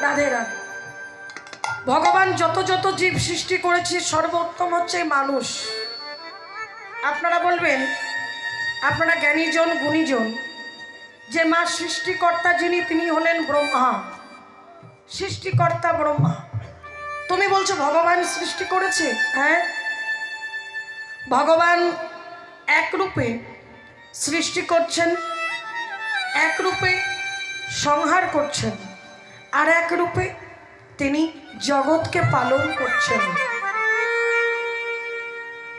রাধে রাধে। ভগবান যত যত জীব সৃষ্টি করেছে, সর্বোত্তম হচ্ছে মানুষ। আপনারা বলবেন, আপনারা জ্ঞানীজন, গুণীজন, যে মা সৃষ্টিকর্তা যিনি, তিনি হলেন ব্রহ্মা। সৃষ্টিকর্তা ব্রহ্মা। তুমি বলছো ভগবান সৃষ্টি করেছে? হ্যাঁ। ভগবান একরূপে সৃষ্টি করছেন, একরূপে সংহার করছেন। আর এক রূপে তিনি জগৎকে পালন করছেন।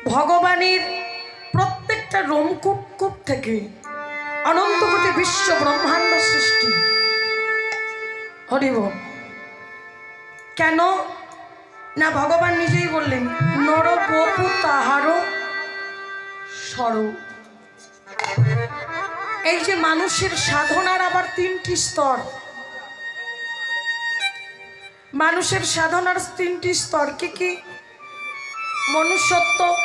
ভগবানের প্রত্যেকটা রোমকূপ কূপ থেকে অনন্ত কোটি বিশ্ব ব্রহ্মাণ্ড সৃষ্টি। হরিব, কেন? না, ভগবান নিজেই বললেন নরবপু তাহারও স্বরূপ এই যে মানুষের সাধনার আবার তিনটি স্তর মানুষের সাধনার তিনটি স্তর কি কি? মনুষ্যত্ব,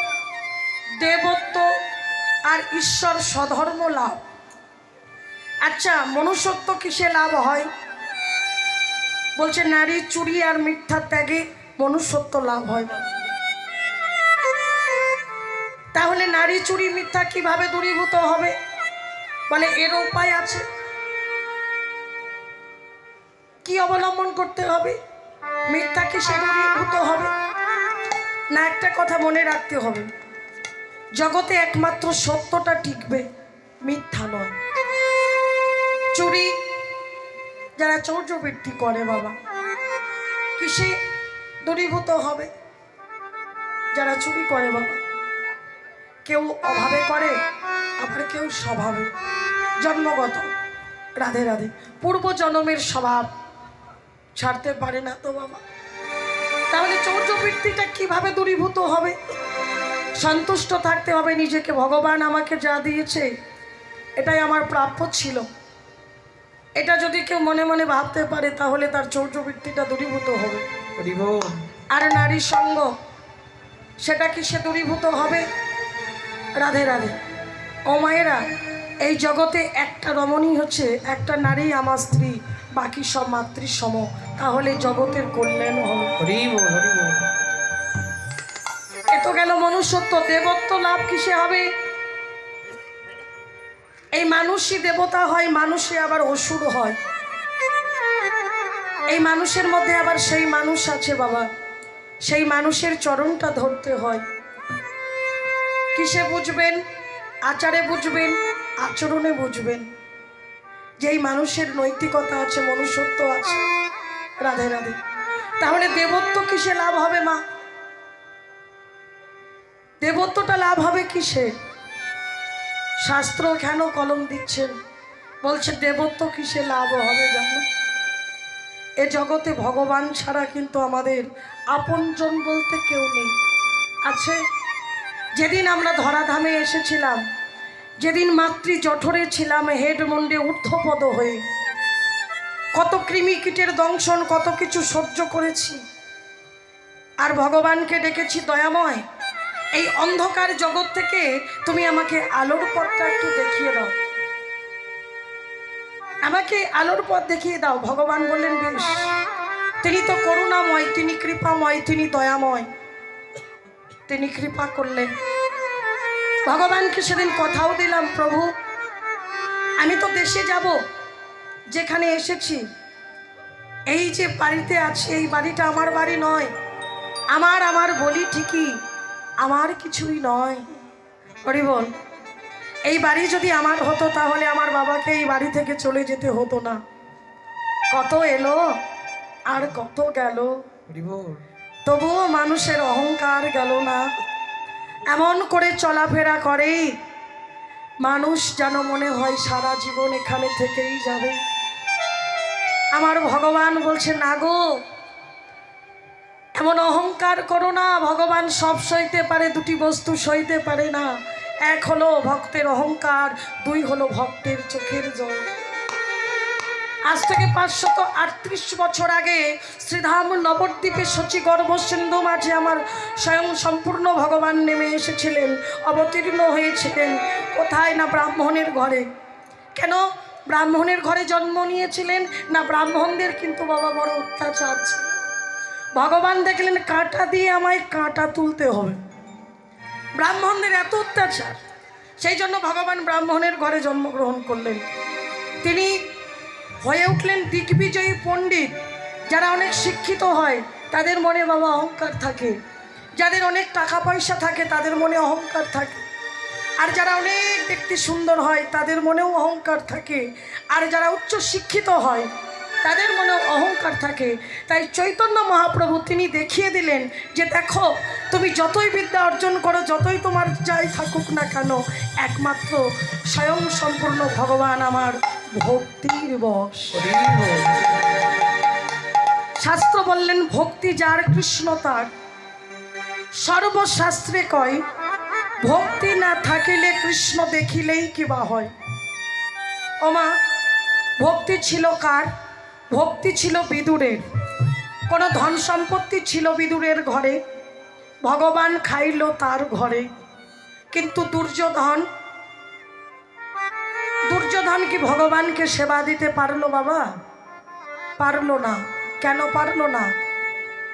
দেবত্ব আর ঈশ্বর স্বধর্ম লাভ। আচ্ছা মনুষ্যত্ব কিসে লাভ হয়? বলছে, নারী, চুরি আর মিথ্যা ত্যাগে মনুষ্যত্ব লাভ হয়। তাহলে নারী, চুরি, মিথ্যা কীভাবে দূরীভূত হবে? বলে, এর উপায় আছে। কি অবলম্বন করতে হবে? মিথ্যা কি সে দূরীভূত হবে? না, একটা কথা মনে রাখতে হবে। জগতে একমাত্র সত্যটা টিকবে, মিথ্যা নয়। চুরি, যারা চৌর্যবৃত্তি করে বাবা, কিসে দূরীভূত হবে? যারা চুরি করে বাবা, কেউ অভাবে করে, আবার কেউ স্বভাবে। জন্মগত, রাধে রাধে। পূর্ব জন্মের স্বভাব ছাড়তে পারে না তো বাবা। তাহলে চৌর্যবৃত্তিটা কীভাবে দূরীভূত হবে? সন্তুষ্ট থাকতে হবে নিজেকে। ভগবান আমাকে যা দিয়েছে এটাই আমার প্রাপ্য ছিল। এটা যদি কেউ মনে মনে ভাবতে পারে তাহলে তার চৌর্যবৃত্তিটা দূরীভূত হবে। আর নারী সঙ্গ সেটা কি সে দূরীভূত হবে? রাধে রাধে। ও মায়েরা এই জগতে একটা রমণী হচ্ছে একটা নারী আমার স্ত্রী বাকি সব মাতৃ সম তাহলে জগতের কল্যাণ হবে হরিব হরিব। এত গেল মনুষ্যত্ব দেবত্ব লাভ কিসে হবে? এই মানুষই দেবতা হয় মানুষে আবার অসুর হয়। এই মানুষের মধ্যে আবার সেই মানুষ আছে বাবা। সেই মানুষের চরণটা ধরতে হয়। কিসে বুঝবেন? আচারে বুঝবেন আচরণে বুঝবেন। যেই মানুষের নৈতিকতা আছে মনুষ্যত্ব আছে রাধে রাধে। তাহলে দেবত্ব কিসে লাভ হবে, মা? দেবত্বটা লাভ হবে কিসে? শাস্ত্র কেন কলম দিচ্ছেন? বলছে দেবত্ব কিসে লাভ হবে জানো? এ জগতে ভগবান ছাড়া কিন্তু আমাদের আপনজন বলতে কেউ নেই। আছে? যেদিন আমরা ধরাধামে এসেছিলাম, যেদিন মাতৃ জঠরে ছিলাম, হেড মন্ডে ঊর্ধ্বপদ হয়ে কত কৃমি কীটের দংশন, কত কিছু সহ্য করেছি। আর ভগবানকে ডেকেছি দয়াময়। এই অন্ধকার জগৎ থেকে তুমি আমাকে আলোর পথটা একটু দেখিয়ে দাও। আমাকে আলোর পথ দেখিয়ে দাও, ভগবান বললেন, বেশ। তিনি তো করুণাময়, তিনি কৃপাময়, তিনি দয়াময়। তিনি কৃপা করলেন। ভগবানকে সেদিন কথাও দিলাম, প্রভু, আমি তো দেশে যাব। যেখানে এসেছি। এই যে বাড়িতে আছি এই বাড়িটা আমার বাড়ি নয়। আমার আমার বলি ঠিকই আমার কিছুই নয়। হরি বল এই বাড়ি যদি আমার হতো তাহলে আমার বাবাকে এই বাড়ি থেকে চলে যেতে হতো না। কত এলো আর কত গেল। তবুও মানুষের অহংকার গেল না। এমন করে চলাফেরা করে মানুষ যেন মনে হয় সারা জীবন এখানে থেকেই যাবে। আমার ভগবান বলছে, না গো, এমন অহংকার করো না, ভগবান সব সইতে পারে, দুটি বস্তু সইতে পারে না। এক হলো ভক্তের অহংকার, দুই হলো ভক্তের চোখের জল। আজ থেকে পাঁচশত আটত্রিশ বছর আগে শ্রীধাম নবদ্বীপে সচি গর্ভ সিন্ধু মাঝে আমার স্বয়ং সম্পূর্ণ ভগবান নেমে এসেছিলেন, অবতীর্ণ হয়েছিলেন। কোথায় না ব্রাহ্মণের ঘরে। কেন? ব্রাহ্মণের ঘরে জন্ম নিয়েছিলেন। না, ব্রাহ্মণদের কিন্তু বাবা বড় অত্যাচার ছিল। ভগবান দেখলেন, কাঁটা দিয়ে আমায় কাঁটা তুলতে হবে। ব্রাহ্মণদের এত অত্যাচার, সেই জন্য ভগবান ব্রাহ্মণের ঘরে জন্মগ্রহণ করলেন। তিনি হয়ে উঠলেন দিগ্বিজয়ী পণ্ডিত, যারা অনেক শিক্ষিত হয়, তাদের মনে বাবা অহংকার থাকে। যাদের অনেক টাকা পয়সা থাকে, তাদের মনে অহংকার থাকে। আর যারা অনেক দেখতে সুন্দর হয়, তাদের মনেও অহংকার থাকে। আর যারা উচ্চ শিক্ষিত হয়, তাদের মনেও অহংকার থাকে। তাই চৈতন্য মহাপ্রভু তিনি দেখিয়ে দিলেন যে, দেখো, তুমি যতই বিদ্যা অর্জন করো, যতই তোমার যাই থাকুক না কেন, একমাত্র স্বয়ং সম্পূর্ণ ভগবান আমার ভক্তির বস শাস্ত্র বললেন, ভক্তি যার কৃষ্ণ তার সর্বশাস্ত্রে কয় ভক্তি না থাকিলে কৃষ্ণ দেখিলেই কিবা হয়? ওমা ভক্তি ছিল কার? ভক্তি ছিল বিদুরের। কোনো ধন সম্পত্তি ছিল বিদুরের ঘরে। ভগবান খাইল তার ঘরে। কিন্তু দুর্যোধন দুর্যোধন কি ভগবানকে সেবা দিতে পারল বাবা? পারল না। কেন পারল না?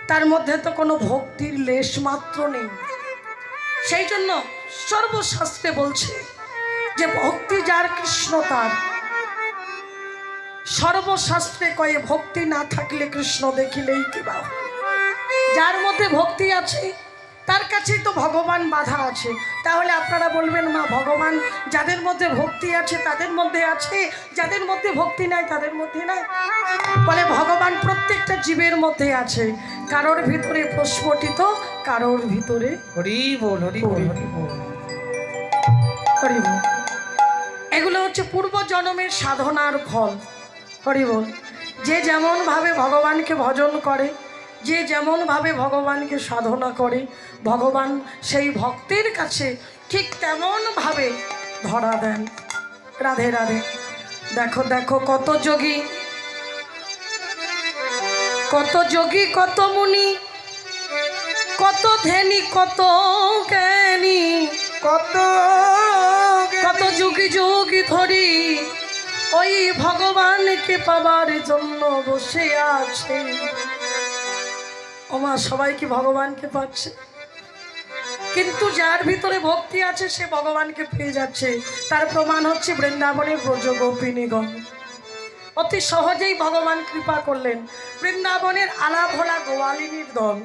তার মধ্যে তো কোনো ভক্তির লেশ মাত্র নেই। সেই জন্য সর্বশাস্ত্রে বলছে যে ভক্তি যার কৃষ্ণ তার। সর্বশাস্ত্রে কয়ে ভক্তি না থাকলে কৃষ্ণ দেখিলেই কিবা যার মধ্যে ভক্তি আছে, তার কাছেই তো ভগবান বাধা আছে। তাহলে আপনারা বলবেন, মা, ভগবান যাদের মধ্যে ভক্তি আছে, তাদের মধ্যে আছে। যাদের মধ্যে ভক্তি নাই, তাদের মধ্যে নাই। বলে, ভগবান জীবের মধ্যে আছে। কারোর ভিতরে প্রস্ফুটিত কারোর ভিতরে হরি বল হরি বল হরি বল। হরি বল। এগুলো হচ্ছে পূর্ব জন্মের সাধনার ফল। হরি বল। যে যেমনভাবে ভগবানকে ভজন করে যে যেমনভাবে ভগবানকে সাধনা করে ভগবান সেই ভক্তের কাছে ঠিক তেমনভাবে ধরা দেন। রাধে রাধে। দেখো দেখো কত যোগী। কত যোগী কত মুনি কত ধ্যানী কত জ্ঞানী কত কত যুগি যুগি ধরি ওই ভগবানকে পাবার জন্য বসে আছে। ওমা সবাই কি ভগবানকে পাচ্ছে? কিন্তু যার ভিতরে ভক্তি আছে সে ভগবানকে পেয়ে যাচ্ছে। তার প্রমাণ হচ্ছে বৃন্দাবনের ব্রজ গোপিনীগণ অতি সহজেই ভগবান কৃপা করলেন। বৃন্দাবনের আলা ভোলা গোয়ালিনীর দল।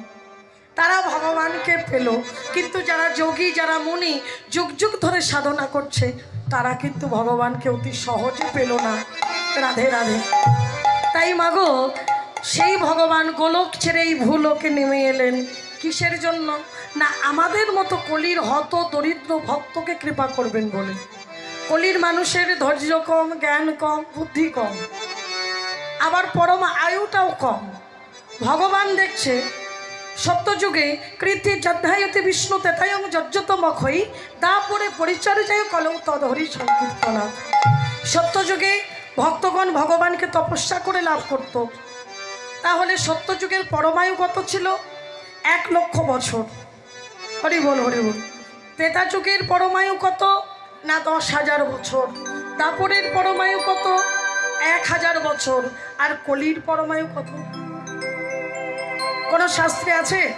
তারা ভগবানকে পেল, কিন্তু যারা যোগী, যারা মুনি, যুগ যুগ ধরে সাধনা করছে, তারা কিন্তু ভগবানকে অতি সহজে পেল না। রাধে রাধে। তাই মাগো, সেই ভগবান গোলক ছেড়ে এই ভূলোকে নেমে এলেন। কিসের জন্য? না আমাদের মতো কলির হত, দরিদ্র ভক্তকে কৃপা করবেন বলে। কলির মানুষের ধৈর্য কম, জ্ঞান কম, বুদ্ধি কম। আবার পরম আয়ুটাও কম। ভগবান দেখছে সত্যযুগে কৃতি যধ্যায়তে বিষ্ণু তেতায়ং যজ্জতমখই তারপরে পরিচর্যায় কলৌ তদহরি সংকীর্তনা। সত্যযুগে ভক্তগণ ভগবানকে তপস্যা করে লাভ করত। তাহলে সত্যযুগের পরমায়ু কত ছিল? এক লক্ষ বছর। হরি বল হরি বল। ত্রেতা যুগের পরমায়ু কত? না দশ হাজার বছর। দাপরের পরমায়ু কত? এক হাজার বছর। আর কলির পরমায়ু কত? কোন শাস্ত্রে আছে?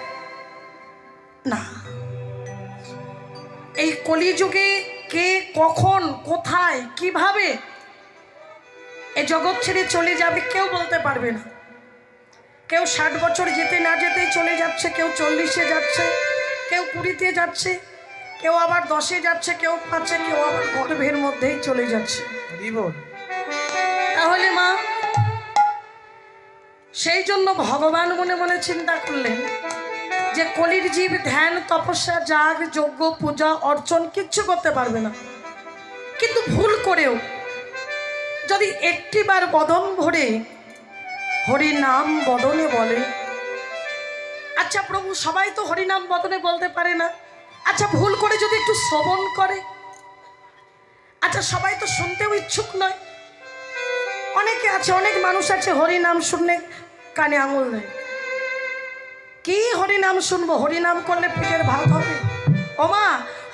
না। এই কলিযুগে কে কখন, কোথায়, কীভাবে এই জগৎ ছেড়ে চলে যাবে কেউ বলতে পারবে না। কেউ ষাট বছর যেতে না যেতেই চলে যাচ্ছে, কেউ চল্লিশে যাচ্ছে, কেউ কুড়িতে যাচ্ছে। কেউ আবার দশে যাচ্ছে কেউ পাচ্ছে কেউ আবার গর্ভের মধ্যেই চলে যাচ্ছে। তাহলে মা সেই জন্য ভগবান মনে মনে চিন্তা করলেন যে কলির জীব ধ্যান তপস্যা যাগ যজ্ঞ পূজা অর্চন কিচ্ছু করতে পারবে না। কিন্তু ভুল করেও যদি একটিবার বদন ভরে হরি নাম বদনে বলে আচ্ছা প্রভু সবাই তো হরিনাম বদনে বলতে পারে না। আচ্ছা ভুল করে যদি একটু শ্রবণ করে। আচ্ছা সবাই তো শুনতেও ইচ্ছুক নয়। অনেকে আছে, অনেক মানুষ আছে, হরিনাম শুনলে কানে আঙুল দেয়। কি হরিনাম শুনব? হরিনাম করলে পেটের ভাত হবে। ওমা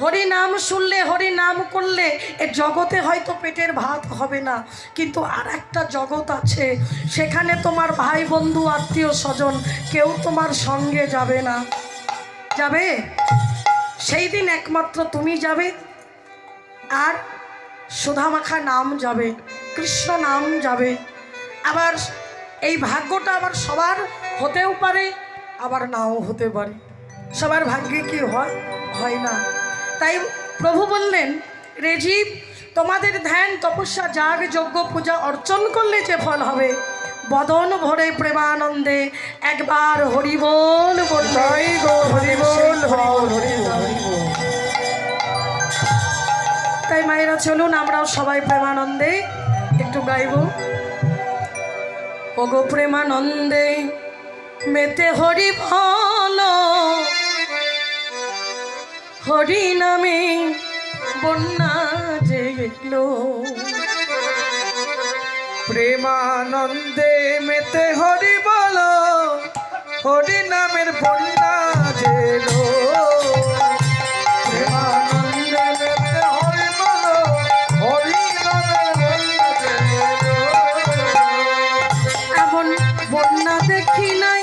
হরি নাম শুনলে হরি নাম করলে এ জগতে হয়তো পেটের ভাত হবে না। কিন্তু আর একটা জগৎ আছে, সেখানে তোমার ভাই, বন্ধু আত্মীয় স্বজন কেউ তোমার সঙ্গে যাবে না। যাবে? সেই দিন একমাত্র তুমি যাবে আর সুধামাখা নাম যাবে, কৃষ্ণ নাম যাবে। আবার এই ভাগ্যটা আবার সবার হতেও পারে, আবার নাও হতে পারে। সবার ভাগ্যে কি হয়? হয় না। তাই প্রভু বললেন রেজীব তোমাদের ধ্যান, তপস্যা, যাগ, যজ্ঞ, পূজা, অর্চন করলে যে ফল হবে? বদন ভরে প্রেমানন্দে একবার হরিবোল বললে। তাই গো হরি বল হরি বল হরি বল হরি বল তাই মায়েরা চলুন আমরাও সবাই প্রেমানন্দে একটু গাইব। ওগো প্রেমানন্দে মেতে হরি ভালো হরি নামে বন্যা যে প্রেমানন্দে মেতে হরি বল হরি নামের বন্যা জেলো। বন্যা দেখি নাই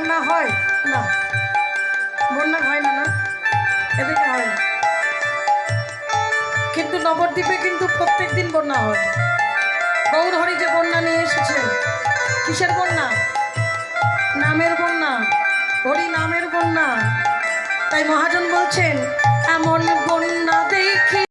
বন্যা হয়? না। বন্যা হয় না না। এদিকে হয় না। কিন্তু নবদ্বীপে কিন্তু প্রত্যেক দিন বন্যা হয়। গৌরহরি যে বন্যা নিয়ে এসেছেন কিসের বন্যা? নামের বন্যা। হরি নামের বন্যা। তাই মহাজন বলছেন, এমন বন্যা দেখি